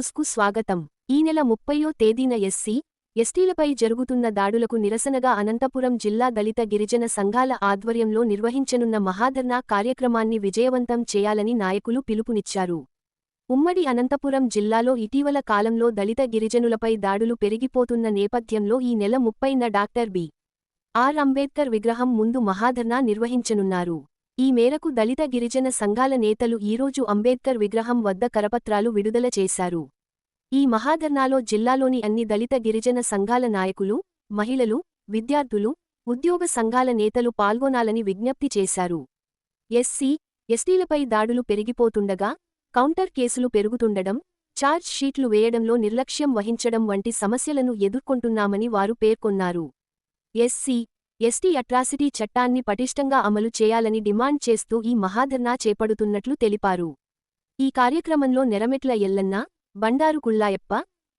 న్యూస్కు స్వాగతం. ఈ నెల ముప్పయో తేదీన ఎస్సీ ఎస్టీలపై జరుగుతున్న దాడులకు నిరసనగా అనంతపురం జిల్లా దళిత గిరిజన సంఘాల ఆధ్వర్యంలో నిర్వహించనున్న మహాధర్నా కార్యక్రమాన్ని విజయవంతం చేయాలని నాయకులు పిలుపునిచ్చారు. ఉమ్మడి అనంతపురం జిల్లాలో ఇటీవల కాలంలో దళిత గిరిజనులపై దాడులు పెరిగిపోతున్న నేపథ్యంలో ఈ నెల ముప్పైన డాక్టర్ బి. ఆర్. అంబేద్కర్ విగ్రహం ముందు మహాధర్నా నిర్వహించనున్నారు. ఈ మేరకు దళిత గిరిజన సంఘాల నేతలు ఈరోజు అంబేద్కర్ విగ్రహం వద్ద కరపత్రాలు విడుదల చేశారు. ఈ మహాధర్నాలో జిల్లాలోని అన్ని దళిత గిరిజన సంఘాల నాయకులు మహిళలు విద్యార్థులు ఉద్యోగ సంఘాల నేతలు పాల్గొనాలని విజ్ఞప్తి చేశారు. ఎస్సీ ఎస్టీలపై దాడులు పెరిగిపోతుండగా కౌంటర్ కేసులు పెరుగుతుండడం ఛార్జ్ షీట్లు వేయడంలో నిర్లక్ష్యం వహించడం వంటి సమస్యలను ఎదుర్కొంటున్నామని వారు పేర్కొన్నారు. ఎస్సీ ఎస్టీ అట్రాసిటీ చట్టాన్ని పటిష్టంగా అమలు చేయాలని డిమాండ్ చేస్తూ ఈ మహాధర్నా చేపడుతున్నట్లు తెలిపారు. ఈ కార్యక్రమంలో నెరమెట్ల ఎల్లన్న బండారు కుళ్ళాయప్ప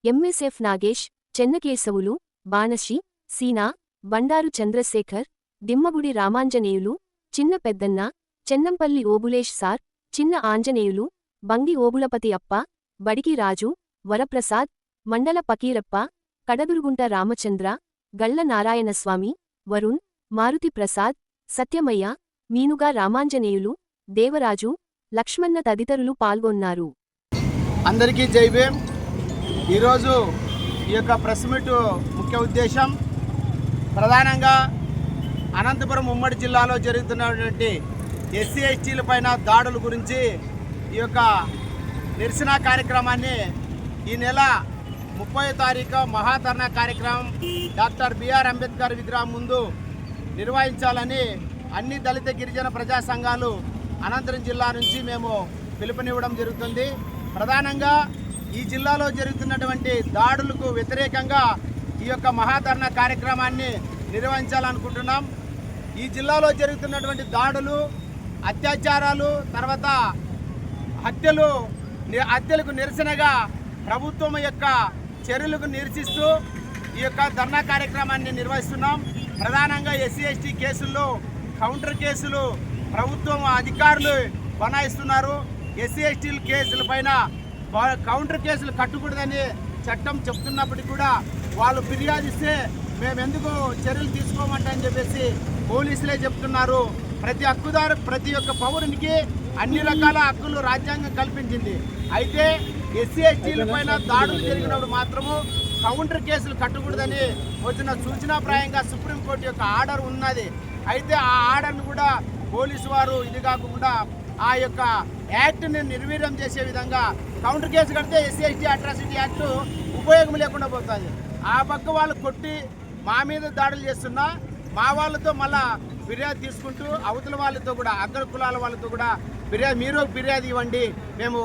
ఎంఎస్ఎఫ్ నాగేష్ చెన్నకేశవులు బాణశి సీనా బండారు చంద్రశేఖర్ దిమ్మగుడి రామాంజనేయులు చిన్న పెద్దన్న చెన్నంపల్లి ఓబులేష్ సార్ చిన్న ఆంజనేయులు బంగి ఓబులపతి అప్ప బడికి రాజు వరప్రసాద్ మండల పకీరప్ప కడదురుగుంట రామచంద్ర గళ్ళ నారాయణస్వామి వరుణ్ మారుతి ప్రసాద్ సత్యమయ్య మీనుగా రామాంజనేయులు దేవరాజు లక్ష్మణ తదితరులు పాల్గొన్నారు. అందరికీ జై భీమ్. ఈరోజు ఈ యొక్క ప్రెస్ మీట్ ముఖ్య ఉద్దేశం ప్రధానంగా అనంతపురం ఉమ్మడి జిల్లాలో జరుగుతున్నటువంటి ఎస్సీ ఎస్టీల పైన దాడుల గురించి ఈ యొక్క నిరసన కార్యక్రమాన్ని ఈ నెల ముప్పై తారీఖు మహాధర్నా కార్యక్రమం డాక్టర్ బిఆర్ అంబేద్కర్ విగ్రహం ముందు నిర్వహించాలని అన్ని దళిత గిరిజన ప్రజా సంఘాలు అనంతరం జిల్లా నుంచి మేము పిలుపునివ్వడం జరుగుతుంది. ప్రధానంగా ఈ జిల్లాలో జరుగుతున్నటువంటి దాడులకు వ్యతిరేకంగా ఈ యొక్క మహాధరణ కార్యక్రమాన్ని నిర్వహించాలనుకుంటున్నాం. ఈ జిల్లాలో జరుగుతున్నటువంటి దాడులు అత్యాచారాలు తర్వాత హత్యలు హత్యలకు నిరసనగా ప్రభుత్వం యొక్క చర్యలకు నిరసిస్తూ ఈ యొక్క ధర్నా కార్యక్రమాన్ని నిర్వహిస్తున్నాం. ప్రధానంగా ఎస్సీ ఎస్టీ కేసుల్లో కౌంటర్ కేసులు ప్రభుత్వం అధికారులు బనాయిస్తున్నారు. ఎస్సీ ఎస్టీ కేసుల పైన కౌంటర్ కేసులు కట్టకూడదని చట్టం చెప్తున్నప్పటికీ కూడా వాళ్ళు ఫిర్యాదు ఇస్తే మేము ఎందుకు చర్యలు తీసుకోమంటని చెప్పేసి పోలీసులే చెప్తున్నారు. ప్రతి హక్కుదారు ప్రతి ఒక్క పౌరునికి అన్ని రకాల హక్కులు రాజ్యాంగం కల్పించింది. అయితే ఎస్సీ ఎస్టీల పైన దాడులు జరిగినప్పుడు మాత్రము కౌంటర్ కేసులు కట్టకూడదని వచ్చిన సూచనాప్రాయంగా సుప్రీంకోర్టు యొక్క ఆర్డర్ ఉన్నది. అయితే ఆ ఆర్డర్ను కూడా పోలీసు వారు ఇది కాకుండా ఆ యొక్క యాక్ట్ని నిర్వీర్యం చేసే విధంగా కౌంటర్ కేసు కడితే ఎస్సీ ఎస్టీ అట్రాసిటీ యాక్ట్ ఉపయోగం లేకుండా పోతుంది. ఆ పక్క వాళ్ళు కొట్టి మా మీద దాడులు చేస్తున్నా మా వాళ్ళతో మళ్ళా ఫిర్యాదు తీసుకుంటూ అవతల వాళ్ళతో కూడా అగ్ర కులాల వాళ్ళతో కూడా ఫిర్యాదు మీరు ఫిర్యాదు ఇవ్వండి మేము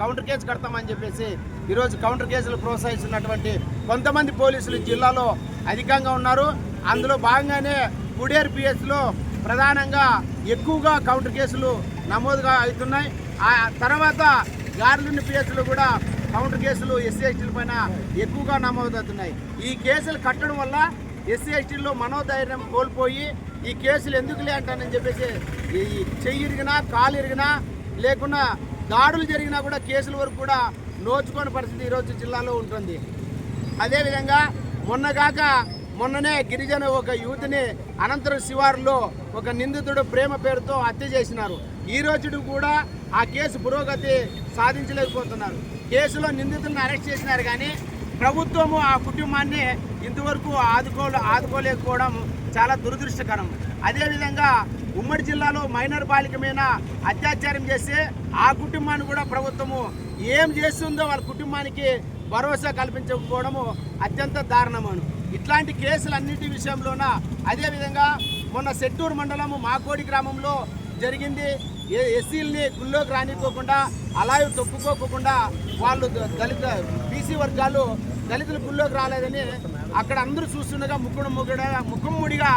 కౌంటర్ కేసు కడతామని చెప్పేసి ఈరోజు కౌంటర్ కేసులు ప్రోత్సహిస్తున్నటువంటి కొంతమంది పోలీసులు జిల్లాలో అధికంగా ఉన్నారు. అందులో భాగంగానే కుడేరు పిఎస్లో ప్రధానంగా ఎక్కువగా కౌంటర్ కేసులు నమోదుగా అవుతున్నాయి. ఆ తర్వాత గార్లుండి పిఎస్లో కూడా కౌంటర్ కేసులు ఎస్సీ ఎస్టీల పైన ఎక్కువగా నమోదవుతున్నాయి. ఈ కేసులు కట్టడం వల్ల ఎస్సీ ఎస్టీల్లో మనోధైర్యం కోల్పోయి ఈ కేసులు ఎందుకులే అంటానని చెప్పేసి ఈ చెయ్యి ఇరిగినా కాలు ఇరిగినా లేకున్నా దాడులు జరిగినా కూడా కేసుల వరకు కూడా నోచుకోని పరిస్థితి ఈరోజు జిల్లాలో ఉంటుంది. అదేవిధంగా మొన్నగాక మొన్ననే గిరిజన ఒక యువతిని అనంతరం శివారులో ఒక నిందితుడు ప్రేమ పేరుతో హత్య చేసినారు. ఈ రోజుడు కూడా ఆ కేసు పురోగతి సాధించలేకపోతున్నారు. కేసులో నిందితులను అరెస్ట్ చేసినారు కానీ ప్రభుత్వము ఆ కుటుంబాన్ని ఇంతవరకు ఆదుకో ఆదుకోలేకపోవడం చాలా దురదృష్టకరం. అదేవిధంగా ఉమ్మడి జిల్లాలో మైనర్ బాలిక మీద అత్యాచారం చేస్తే ఆ కుటుంబాన్ని కూడా ప్రభుత్వము ఏం చేస్తుందో వాళ్ళ కుటుంబానికి భరోసా కల్పించకపోవడము అత్యంత దారుణమను. ఇట్లాంటి కేసులన్నిటి విషయంలోన అదేవిధంగా మొన్న సెట్టూరు మండలము మాకోడి గ్రామంలో జరిగింది. ఏ- ఎస్సీల్ని గుళ్ళోకి రానికోకుండా అలాగే తొక్కుకోకుండా వాళ్ళు దళిత బీసీ వర్గాలు దళితుల గుళ్ళోకి రాలేదని అక్కడ అందరూ చూస్తుండగా ముక్కుడు ముగ్గుడ ముఖముడిగా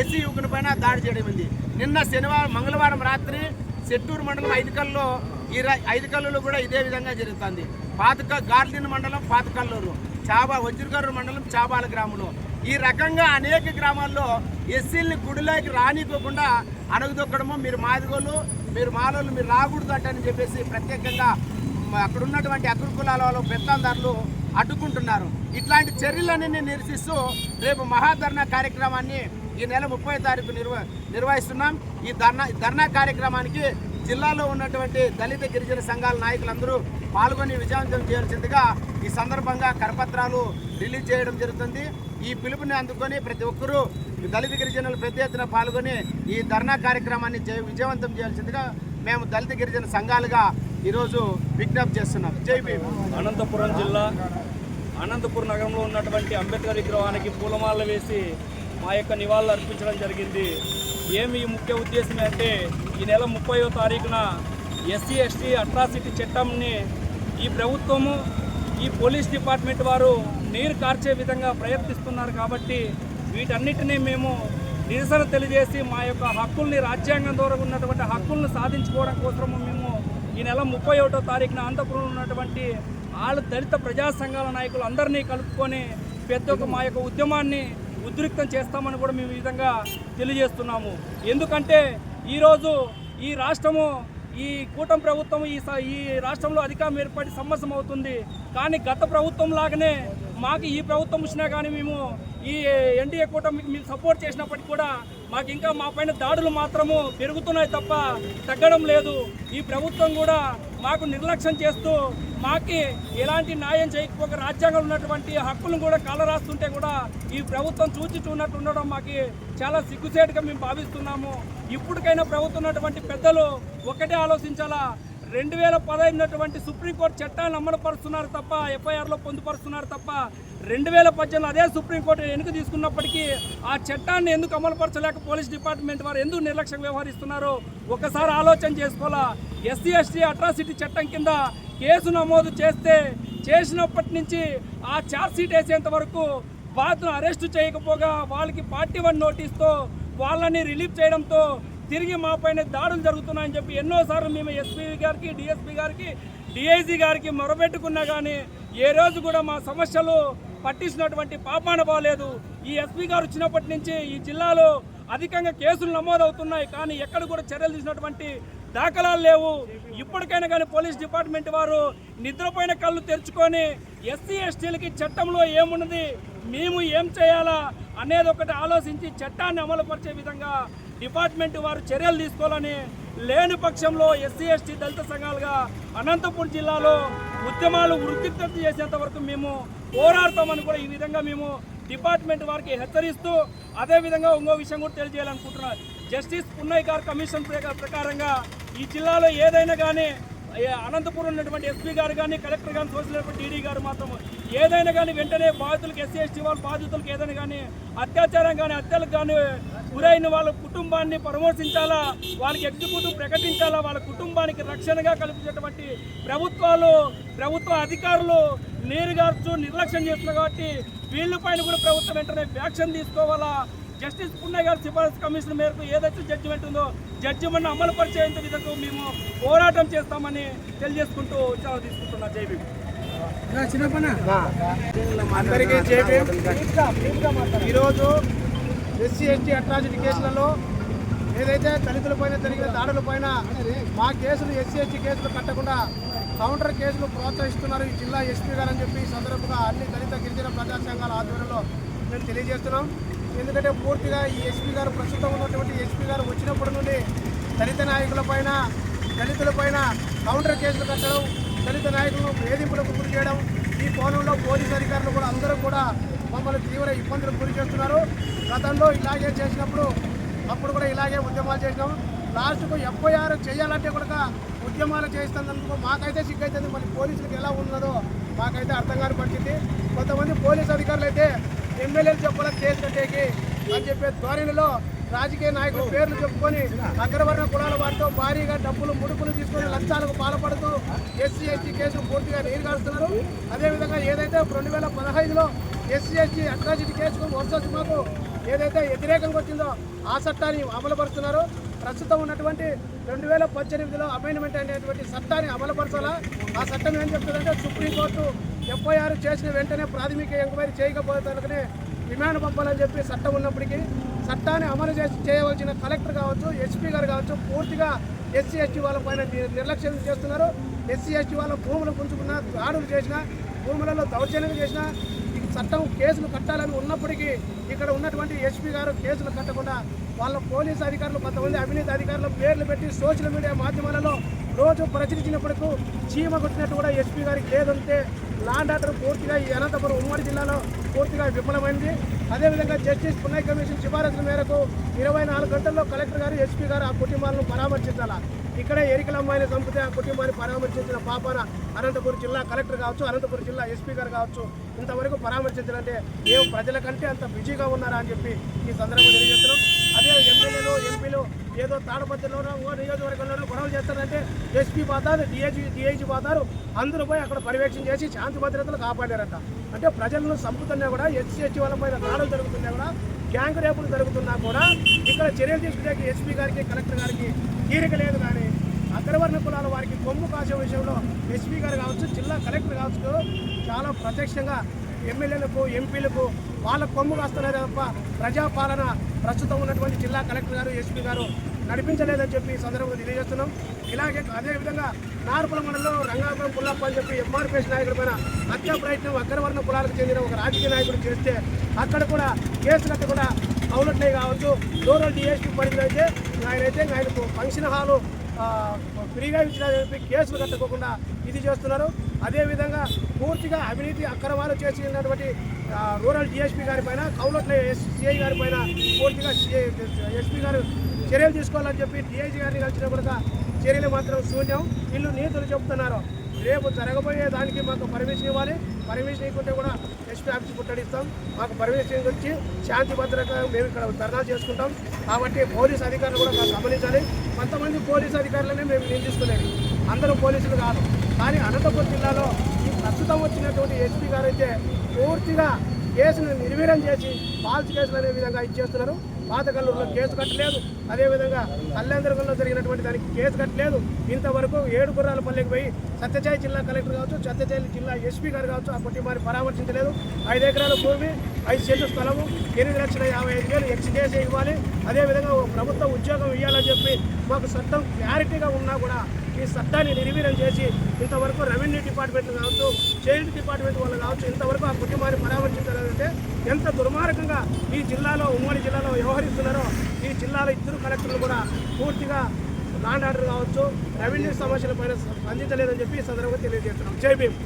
ఎస్సీ యువకుని పైన దాడి చేయడం ఉంది నిన్న శనివారం మంగళవారం రాత్రి చెట్టూరు మండలం ఐదుకల్లో ఈ ఐదు ఐదుకల్లులో కూడా ఇదే విధంగా జరుగుతుంది. పాతక గార్లిన్ మండలం పాతకల్లూరు చాబా వజ్రకర్రు మండలం చాబాల గ్రామంలో. ఈ రకంగా అనేక గ్రామాల్లో ఎస్సీల్ని గుడిలోకి రానికోకుండా అణగదొక్కడము. మీరు మాదిగోళ్ళు మీరు మానవులు మీరు రాకూడదు అని చెప్పేసి ప్రత్యేకంగా అక్కడ ఉన్నటువంటి అగ్రకులాల వాళ్ళు పెత్తందారులు అడ్డుకుంటున్నారు. ఇట్లాంటి చర్యలన్నీ నిరసిస్తూ రేపు మహాధర్నా కార్యక్రమాన్ని ఈ నెల ముప్పై తారీఖు నిర్వ నిర్వహిస్తున్నాం. ఈ ధర్నా ధర్నా కార్యక్రమానికి జిల్లాలో ఉన్నటువంటి దళిత గిరిజన సంఘాల నాయకులందరూ పాల్గొని విజయవంతం చేయాల్సిందిగా ఈ సందర్భంగా కరపత్రాలు రిలీజ్ చేయడం జరుగుతుంది. ఈ పిలుపుని అందుకొని ప్రతి ఒక్కరూ ఈ దళిత గిరిజనులు పెద్ద ఎత్తున పాల్గొని ఈ ధర్నా కార్యక్రమాన్ని విజయవంతం చేయాల్సిందిగా మేము దళిత గిరిజన సంఘాలుగా ఈరోజు విజ్ఞప్తి చేస్తున్నాం. జై అనంతపురం జిల్లా అనంతపురం నగరంలో ఉన్నటువంటి అంబేద్కర్ విగ్రహానికి పూలమాలలు వేసి మా యొక్క నివాళులు అర్పించడం జరిగింది. ఏమి ఈ ముఖ్య ఉద్దేశం అంటే ఈ నెల ముప్పయో తారీఖున ఎస్సీ ఎస్టీ అట్రాసిటీ చట్టంని ఈ ప్రభుత్వము ఈ పోలీస్ డిపార్ట్మెంట్ వారు నీరు కార్చే విధంగా ప్రయత్నిస్తున్నారు కాబట్టి వీటన్నిటినీ మేము నిరసన తెలియజేసి మా యొక్క హక్కుల్ని రాజ్యాంగం ద్వారా ఉన్నటువంటి హక్కులను సాధించుకోవడం కోసము మేము ఈ నెల ముప్పై ఒకటో తారీఖున అనంతపురంలో ఉన్నటువంటి వాళ్ళ దళిత ప్రజా సంఘాల నాయకులు అందరినీ కలుపుకొని పెద్ద ఒక మా యొక్క ఉద్యమాన్ని ఉద్రిక్తం చేస్తామని కూడా మేము ఈ విధంగా తెలియజేస్తున్నాము. ఎందుకంటే ఈరోజు ఈ రాష్ట్రము ఈ కూటమి ప్రభుత్వం ఈ స- ఈ రాష్ట్రంలో అధికారం ఏర్పడి సంవత్సరం అవుతుంది. కానీ గత ప్రభుత్వం లాగానే మాకు ఈ ప్రభుత్వం వచ్చినా కానీ మేము ఈ ఎన్డీఏ కూటమికి మేము సపోర్ట్ చేసినప్పటికీ కూడా మాకు ఇంకా మా పైన దాడులు మాత్రము పెరుగుతున్నాయి తప్ప తగ్గడం లేదు. ఈ ప్రభుత్వం కూడా మాకు నిర్లక్ష్యం చేస్తూ మాకి ఎలాంటి న్యాయం చేయకపోక రాజ్యాంగంలో ఉన్నటువంటి హక్కులను కూడా కాలరాస్తుంటే కూడా ఈ ప్రభుత్వం చూచి చూడనట్టు ఉండడం మాకు చాలా సిగ్గుసేటుగా మేము భావిస్తున్నాము. ఇప్పటికైనా ప్రభుత్వం ఉన్నటువంటి పెద్దలు ఒకటే ఆలోచించాలా? రెండు వేల పదహైదునటువంటి సుప్రీంకోర్టు చట్టాన్ని అమలుపరుస్తున్నారు తప్ప ఎఫ్ఐఆర్లో పొందుపరుస్తున్నారు తప్ప రెండు వేల పద్దెనిమిది అదే సుప్రీంకోర్టు వెనుక తీసుకున్నప్పటికీ ఆ చట్టాన్ని ఎందుకు అమలుపరచలేక పోలీస్ డిపార్ట్మెంట్ వారు ఎందుకు నిర్లక్ష్యం వ్యవహరిస్తున్నారు ఒకసారి ఆలోచన చేసుకోవాలా? ఎస్సీ ఎస్టీ అట్రాసిటీ చట్టం కింద కేసు నమోదు చేస్తే చేసినప్పటి నుంచి ఆ ఛార్జ్షీట్ వేసేంత వరకు బాధ్యతను అరెస్టు చేయకపోగా వాళ్ళకి పార్టీ వన్ నోటీస్తో వాళ్ళని రిలీఫ్ చేయడంతో తిరిగి మా పైన దాడులు జరుగుతున్నాయని చెప్పి ఎన్నోసార్లు మేము ఎస్పీ గారికి డిఎస్పీ గారికి డిఐజీ గారికి మొరబెట్టుకున్నా కానీ ఏ రోజు కూడా మా సమస్యలు పట్టించినటువంటి పాపాన బాలేదు ఈ ఎస్పీ గారు వచ్చినప్పటి నుంచి ఈ జిల్లాలో అధికంగా కేసులు నమోదవుతున్నాయి. కానీ ఎక్కడ కూడా చర్యలు తీసినటువంటి దాఖలాలు లేవు. ఇప్పటికైనా కానీ పోలీస్ డిపార్ట్మెంట్ వారు నిద్రపోయిన కళ్ళు తెరుచుకొని ఎస్సీ ఎస్టీలకి చట్టంలో ఏమున్నది మేము ఏం చేయాలా అనేది ఒకటి ఆలోచించి చట్టాన్ని అమలుపరిచే విధంగా డిపార్ట్మెంట్ వారు చర్యలు తీసుకోవాలని లేని పక్షంలో ఎస్సీ ఎస్టీ దళిత సంఘాలుగా అనంతపురం జిల్లాలో ఉద్యమాలు వృత్తిత్వం చేసేంత వరకు మేము పోరాడతామని కూడా ఈ విధంగా మేము డిపార్ట్మెంట్ వారికి హెచ్చరిస్తూ అదేవిధంగా ఇంకో విషయం కూడా తెలియజేయాలనుకుంటున్నాను జస్టిస్ పున్నయ్య గారు కమిషన్ ప్రకారంగా ఈ జిల్లాలో ఏదైనా కానీ అనంతపురం ఉన్నటువంటి ఎస్పీ గారు కానీ కలెక్టర్ కానీ చూసినటువంటి డీడీ గారు మాత్రం ఏదైనా కానీ వెంటనే బాధితులకు ఎస్సీ ఎస్టీ వాళ్ళ బాధితులకు ఏదైనా కానీ అత్యాచారం కానీ హత్యలకు కానీ గురైన వాళ్ళ కుటుంబాన్ని పరామర్శించాలా? వాళ్ళకి ఎగ్జిక్యూటివ్ ప్రకటించాలా? వాళ్ళ కుటుంబానికి రక్షణగా కల్పించేటువంటి ప్రభుత్వాలు ప్రభుత్వ అధికారులు నీరుగార్చు నిర్లక్ష్యం చేస్తున్నారు కాబట్టి వీళ్ళపైన కూడా ప్రభుత్వం వెంటనే వ్యాక్షన్ తీసుకోవాలా? జస్టిస్ పున్నయ్య గారి సిఫారసు కమిషన్ మేరకు ఏదైతే జడ్జిమెంట్ ఉందో జడ్జిమెంట్ అమలు పరిచేంత విధంగా మేము పోరాటం చేస్తామని తెలియజేసుకుంటూ ఉత్సాహం తీసుకుంటున్నా. జై భీమ్. అందరికీ. ఈరోజు ఎస్సీ ఎస్టీ అట్రాసిటీ కేసులలో ఏదైతే దళితులపైన జరిగిన దాడులపైన మా కేసులు ఎస్సీ ఎస్టీ కేసులు కట్టకుండా కౌంటర్ కేసులు ప్రోత్సహిస్తున్నారు ఈ జిల్లా ఎస్పీ గారు అని చెప్పి ఈ సందర్భంగా అన్ని దళిత గిరిజన ప్రజా సంఘాల ఆధ్వర్యంలో మేము తెలియజేస్తున్నాం. ఎందుకంటే పూర్తిగా ఈ ఎస్పీ గారు ప్రస్తుతం ఉన్నటువంటి ఎస్పీ గారు వచ్చినప్పటి నుండి దళిత నాయకులపైన దళితులపైన కౌంటర్ కేసులు కట్టడం దళిత నాయకులను వేధింపులకు గురి చేయడం ఈ కోణంలో పోలీసు అధికారులు కూడా అందరూ కూడా మమ్మల్ని తీవ్ర ఇబ్బందులకు గురి చేస్తున్నారు. గతంలో ఇలాగే చేసినప్పుడు అప్పుడు కూడా ఇలాగే ఉద్యమాలు చేసినాం. లాస్ట్కు ఎఫ్ఐఆర్ చేయాలంటే కూడా ఉద్యమాలు చేస్తున్నందుకు మాకైతే సిగ్గైతుంది. మళ్ళీ పోలీసులకు ఎలా ఉన్నదో మాకైతే అర్థం కాని పరిస్థితి. కొంతమంది పోలీసు అధికారులు అయితే ఎమ్మెల్యేలు చెప్పాలని కేసు కట్టేకి అని చెప్పే ధోరణిలో రాజకీయ నాయకుల పేర్లు చెప్పుకొని అగ్రవర్ణ కులాల వారితో భారీగా డబ్బులు ముడుపులు తీసుకొని లంచాలకు పాల్పడుతూ ఎస్సీ ఎస్టీ కేసులు పూర్తిగా నీరుగారుస్తున్నారు అదేవిధంగా ఏదైతే రెండు వేల పదహైదులో ఎస్సీ ఎస్టీ అట్రాసిటీ కేసుకు వర్సెస్ మాకు ఏదైతే వ్యతిరేకంగా వచ్చిందో ఆ చట్టాన్ని అమలుపరుస్తున్నారు. ప్రస్తుతం ఉన్నటువంటి రెండు వేల పద్దెనిమిదిలో అమైన్మెంట్ అనేటువంటి చట్టాన్ని అమలుపరచాలా? ఆ చట్టం ఏం చెప్తుందంటే సుప్రీంకోర్టు ఎఫ్ఐఆర్ చేసిన వెంటనే ప్రాథమిక ఎంక్వైరీ చేయకపోతే విమాన పంపాలని చెప్పి చట్టం ఉన్నప్పటికీ చట్టాన్ని అమలు చేసి చేయవలసిన కలెక్టర్ కావచ్చు ఎస్పీ గారు కావచ్చు పూర్తిగా ఎస్సీ ఎస్టీ వాళ్ళ పైన నిర్లక్ష్యం చేస్తున్నారు. ఎస్సీ ఎస్టీ వాళ్ళ భూములు పుంజుకున్న దాడులు చేసిన భూములలో దౌర్జన్యం చేసిన ఈ చట్టం కేసులు కట్టాలని ఉన్నప్పటికీ ఇక్కడ ఉన్నటువంటి ఎస్పీ గారు కేసులు కట్టకుండా వాళ్ళ పోలీసు అధికారులు కొంతమంది అవినీతి అధికారుల పేర్లు పెట్టి సోషల్ మీడియా మాధ్యమాలలో రోజు ప్రచురించినప్పటికీ చీమ కొట్టినట్టు కూడా ఎస్పీ గారికి లేదంటే లాండ్ ఆర్డర్ పూర్తిగా ఈ అనంతపురం ఉమ్మడి జిల్లాలో పూర్తిగా విఫలమైంది. అదేవిధంగా జస్టిస్ పున్నయ్య కమిషన్ సిఫారసుల మేరకు ఇరవై నాలుగు గంటల్లో కలెక్టర్ గారు ఎస్పీ గారు ఆ కుటుంబాలను పరామర్శించాలా? ఇక్కడ ఎరికల అమ్మాయిని చంపితే ఆ కుటుంబాన్ని పరామర్శించిన పాపాన అనంతపురం జిల్లా కలెక్టర్ కావచ్చు అనంతపురం జిల్లా ఎస్పీ గారు కావచ్చు ఇంతవరకు పరామర్శించాలంటే ఏం ప్రజల కంటే అంత బిజీగా ఉన్నారా అని చెప్పి ఈ సందర్భంగా తెలియజేస్తున్నాం. అదే ఎమ్మెల్యేలు ఎంపీలు ఏదో తాడపత్రిలోనో ఓ నియోజకవర్గంలోనో గొడవలు చేస్తారంటే ఎస్పీ పోతారు డిఐజీ డిఐజీ పోతారు అందరూ పోయి అక్కడ పర్యవేక్షణ చేసి శాంతి భద్రతలు కాపాడారంట. అంటే ప్రజలను చంపుతున్నా కూడా ఎస్సీ ఎస్టీ వాళ్ళ పైన దాడులు జరుగుతున్నా కూడా గ్యాంగ్ రేపులు జరుగుతున్నా కూడా ఇక్కడ చర్యలు తీసుకునే ఎస్పీ గారికి కలెక్టర్ గారికి తీరిక లేదు కానీ అగ్రవర్ణ కులాల వారికి కొమ్ము కాసే విషయంలో ఎస్పీ గారు కావచ్చు జిల్లా కలెక్టర్ కావచ్చు చాలా ప్రత్యక్షంగా ఎమ్మెల్యేలకు ఎంపీలకు వాళ్ళ కొమ్ము కాస్తున్నారే తప్ప ప్రజాపాలన ప్రస్తుతం ఉన్నటువంటి జిల్లా కలెక్టర్ గారు ఎస్పీ గారు నడిపించలేదని చెప్పి ఈ సందర్భంగా తెలియజేస్తున్నాం. ఇలాగే అదేవిధంగా నార్పుల మండలంలో రంగాపురం పుల్లప్ప అని చెప్పి ఎంఆర్పిఎస్ నాయకుడి పైన హత్యా ప్రయత్నం అగ్రవర్ణ కులాలకు చెందిన ఒక రాజకీయ నాయకుడు చేస్తే అక్కడ కూడా కేసులు కూడా అవునట్లే కావచ్చు. రూరల్ డిఎస్పీ పరిధిలో అయితే ఆయన అయితే ఆయనకు ఫంక్షన్ హాలు ఫ్రీగా ఇచ్చిన చెప్పి కేసులు కట్టుకోకుండా ఇది చేస్తున్నారు. అదేవిధంగా పూర్తిగా అవినీతి అక్రమాలు చేసినటువంటి రూరల్ డిఎస్పీ గారి పైన కౌలట్ల సిఐ గారి పైన పూర్తిగా ఎస్పీ గారు చర్యలు తీసుకోవాలని చెప్పి డిఐజీ గారిని కలిసిన కూడా చర్యలు మాత్రం శూన్యం. వీళ్ళు నీతులు చెబుతున్నారు. రేపు జరగబోయే దానికి మాకు పర్మిషన్ ఇవ్వాలి. పర్మిషన్ ఇవ్వకుంటే కూడా ఎస్పీ ఆఫీస్ ముట్టడిస్తాం. మాకు పర్మిషన్ వచ్చి శాంతి భద్రత మేము ఇక్కడ ధర్నా చేసుకుంటాం. కాబట్టి పోలీస్ అధికారులు కూడా మాకు గమనించాలి. కొంతమంది పోలీస్ అధికారులనే మేము నిందిస్తున్నాయి అందరూ పోలీసులు కాదు. కానీ అనంతపురం జిల్లాలో ఈ ప్రస్తుతం వచ్చినటువంటి ఎస్పీ గారు అయితే పూర్తిగా కేసును నిర్వీర్యం చేసి ఫాల్స్ కేసులు అనే విధంగా ఇచ్చేస్తున్నారు. పాతకల్లూరులో కేసు కట్టలేదు. అదేవిధంగా కళ్యాణదుర్గంలో జరిగినటువంటి దానికి కేసు కట్టలేదు. ఇంతవరకు ఏడు గుర్రాల పల్లెకి పోయి సత్యసాయి జిల్లా కలెక్టర్ కావచ్చు సత్యసాయి జిల్లా ఎస్పీ గారు కావచ్చు ఆ కుటుంబాన్ని పరామర్శించలేదు. ఐదు ఎకరాల భూమి ఐదు చేతుల స్థలము ఎనిమిది లక్షల యాభై ఐదు వేలు ఎక్స్ చేసి ఇవ్వాలి. అదేవిధంగా ఒక ప్రభుత్వ ఉద్యోగం ఇవ్వాలని చెప్పి మాకు సత్తం క్లారిటీగా ఉన్నా కూడా ఈ సత్తాన్ని నిర్వీర్యం చేసి ఇంతవరకు రెవెన్యూ డిపార్ట్మెంట్ కావచ్చు చైల్డ్ డిపార్ట్మెంట్ వాళ్ళు కావచ్చు ఇంతవరకు ఆ కుటుంబాన్ని పరామర్శించాలంటే ఎంత దుర్మార్గంగా ఈ జిల్లాలో ఉమ్మడి జిల్లాలో వ్యవహరిస్తున్నారో ఈ జిల్లాలో ఇద్దరు కలెక్టర్లు కూడా పూర్తిగా లాండ్ ఆర్డర్ కావచ్చు రెవెన్యూ సమస్యల పైన స్పందించలేదని చెప్పి ఈ సందర్భంగా తెలియజేస్తున్నాం. జై భీమ్.